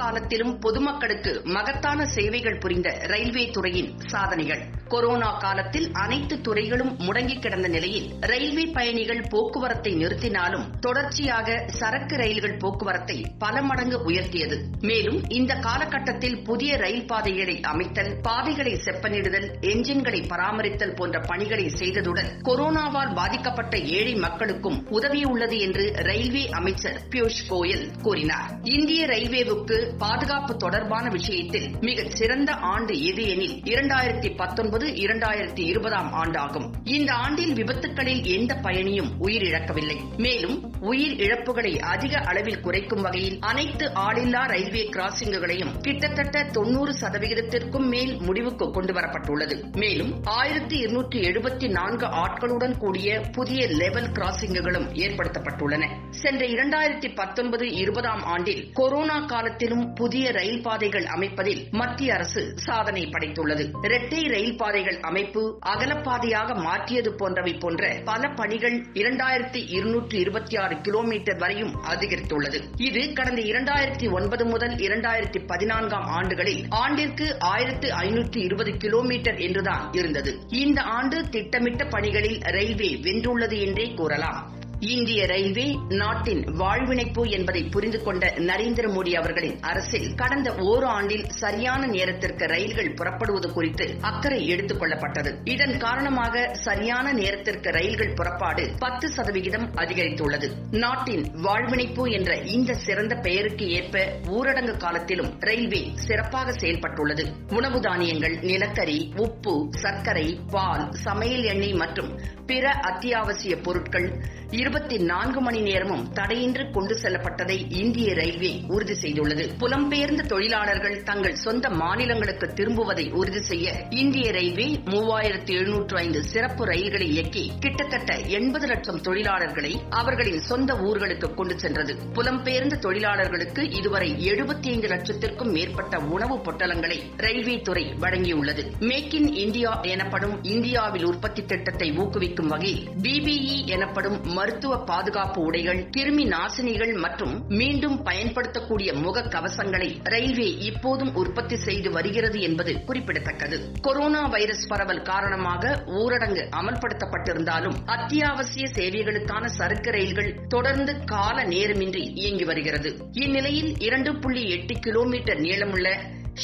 காலத்திலும் பொதுமக்களுக்கு மகத்தான சேவைகள் புரிந்த ரயில்வே துறையின் சாதனைகள். கொரோனா காலத்தில் அனைத்து துறைகளும் முடங்கி கிடந்த நிலையில் ரயில்வே பயணிகள் போக்குவரத்தை நிறுத்தினாலும் தொடர்ச்சியாக சரக்கு ரயில்கள் போக்குவரத்தை பல மடங்கு உயர்த்தியது. மேலும் இந்த காலகட்டத்தில் புதிய ரயில் பாதைகளை அமைத்தல் பாதைகளை செப்பனிடுதல் என்ஜின்களை பராமரித்தல் போன்ற பணிகளை செய்ததுடன் கொரோனாவால் பாதிக்கப்பட்ட ஏழை மக்களுக்கும் உதவியுள்ளது என்று ரயில்வே அமைச்சர் பியூஷ் கோயல் கூறினார். இந்திய ரயில்வேவுக்கு பாதுகாப்பு தொடர்பான விஷயத்தில் மிகச் சிறந்த ஆண்டு எது எனில் இரண்டாயிரத்தி பத்தொன்பது இரண்டாயிரத்தி இருபதாம் ஆண்டாகும். இந்த ஆண்டில் விபத்துகளில் எந்த பயணியும் உயிரிழக்கவில்லை. மேலும் உயிர் இழப்புகளை அதிக அளவில் குறைக்கும் வகையில் அனைத்து ஆளில்லா ரயில்வே கிராசிங்குகளையும் கிட்டத்தட்ட தொன்னூறு சதவிகிதத்திற்கும் மேல் முடிவுக்கு கொண்டுவரப்பட்டுள்ளது. மேலும் ஆயிரத்தி இருநூற்றி எழுபத்தி நான்கு ஆட்களுடன் கூடிய புதிய லெவல் கிராசிங்குகளும் ஏற்படுத்தப்பட்டுள்ளன. சென்ற இரண்டாயிரத்தி பத்தொன்பது இருபதாம் ஆண்டில் கொரோனா காலத்திலும் புதிய ரயில் பாதைகள் அமைப்பதில் மத்திய அரசு சாதனை படைத்துள்ளது. இரட்டை ரயில் பாதைகள் அமைப்பு அகலப்பாதையாக மாற்றியது போன்றவை போன்ற பல பணிகள் இரண்டாயிரத்தி இருநூற்று இருபத்தி ஆறு கிலோமீட்டர் வரையும் அதிகரித்துள்ளது. இது கடந்த இரண்டாயிரத்தி ஒன்பது முதல் இரண்டாயிரத்தி பதினான்காம் ஆண்டுகளில் ஆண்டிற்கு ஆயிரத்து ஐநூற்று இருபது கிலோமீட்டர் என்றுதான் இருந்தது. இந்த ஆண்டு திட்டமிட்ட பணிகளில் ரயில்வே வென்றுள்ளது என்றே கூறலாம். இந்திய ரயில்வே நாட்டின் வாழ்வினைப்பு என்பதை புரிந்து கொண்ட நரேந்திர மோடி அவர்களின் அரசில் கடந்த ஓராண்டில் சரியான நேரத்திற்கு ரயில்கள் புறப்படுவது குறித்து அக்கறை எடுத்துக் கொள்ளப்பட்டது. இதன் காரணமாக சரியான நேரத்திற்கு ரயில்கள் புறப்பாடு பத்து சதவிகிதம் அதிகரித்துள்ளது. நாட்டின் வாழ்வினைப்பு என்ற இந்த சிறந்த பெயருக்கு ஏற்ப ஊரடங்கு காலத்திலும் ரயில்வே சிறப்பாக செயல்பட்டுள்ளது. உணவு தானியங்கள் நிலக்கரி உப்பு சர்க்கரை பால் சமையல் எண்ணெய் மற்றும் பிற அத்தியாவசிய பொருட்கள் இருபத்தி நான்கு மணி நேரமும் தடையின்றி கொண்டு செல்லப்பட்டதை இந்திய ரயில்வே உறுதி செய்துள்ளது. புலம்பெயர்ந்த தொழிலாளர்கள் தங்கள் சொந்த மாநிலங்களுக்கு திரும்புவதை உறுதி செய்ய இந்திய ரயில்வே மூவாயிரத்தி எழுநூற்று ஐந்து சிறப்பு ரயில்களை இயக்கி கிட்டத்தட்ட எண்பது லட்சம் தொழிலாளர்களை அவர்களின் சொந்த ஊர்களுக்கு கொண்டு சென்றது. புலம்பெயர்ந்த தொழிலாளர்களுக்கு இதுவரை எழுபத்தி ஐந்து லட்சத்திற்கும் மேற்பட்ட உணவு பொட்டலங்களை ரயில்வே துறை வழங்கியுள்ளது. மேக் இன் இந்தியா எனப்படும் இந்தியாவில் உற்பத்தி திட்டத்தை ஊக்குவிக்கும் வகையில் பிபிஇ எனப்படும் மருத்துவ பாதுகாப்பு உடைகள் கிருமி நாசினிகள் மற்றும் மீண்டும் பயன்படுத்தக்கூடிய முக கவசங்களை ரயில்வே இப்போதும் உற்பத்தி செய்து வருகிறது என்பது குறிப்பிடத்தக்கது. கொரோனா வைரஸ் பரவல் காரணமாக ஊரடங்கு அமல்படுத்தப்பட்டிருந்தாலும் அத்தியாவசிய சேவைகளுக்கான சரக்கு ரயில்கள் தொடர்ந்து கால நேரமின்றி இயங்கி வருகிறது. இந்நிலையில் இரண்டு புள்ளி எட்டு கிலோமீட்டர் நீளமுள்ள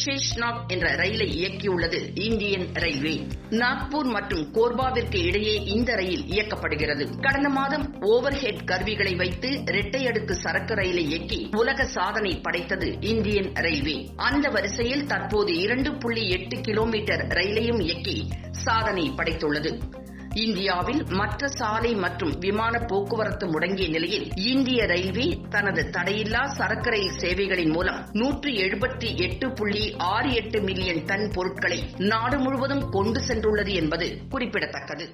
ஷேஷ்நாக் என்ற ரயிலை இயக்கியுள்ளது இந்தியன் ரயில்வே. நாக்பூர் மற்றும் கோர்பாவிற்கு இடையே இந்த ரயில் இயக்கப்படுகிறது. கடந்த மாதம் ஓவர்ஹெட் கருவிகளை வைத்து இரட்டை அடுக்கு சரக்கு ரயிலை இயக்கி உலக சாதனை படைத்தது இந்தியன் ரயில்வே. அந்த வரிசையில் தற்போது இரண்டு புள்ளி எட்டு கிலோமீட்டர் ரயிலையும் இயக்கி சாதனை படைத்துள்ளது. இந்தியாவில் மற்ற சாலை மற்றும் விமான போக்குவரத்து முடங்கிய நிலையில் இந்திய ரயில்வே தனது தடையில்லா சரக்கு ரயில் சேவைகளின் மூலம் நூற்று எழுபத்தி எட்டு புள்ளி ஆறு எட்டு மில்லியன் டன் பொருட்களை நாடு முழுவதும் கொண்டு சென்றுள்ளது என்பது குறிப்பிடத்தக்கது.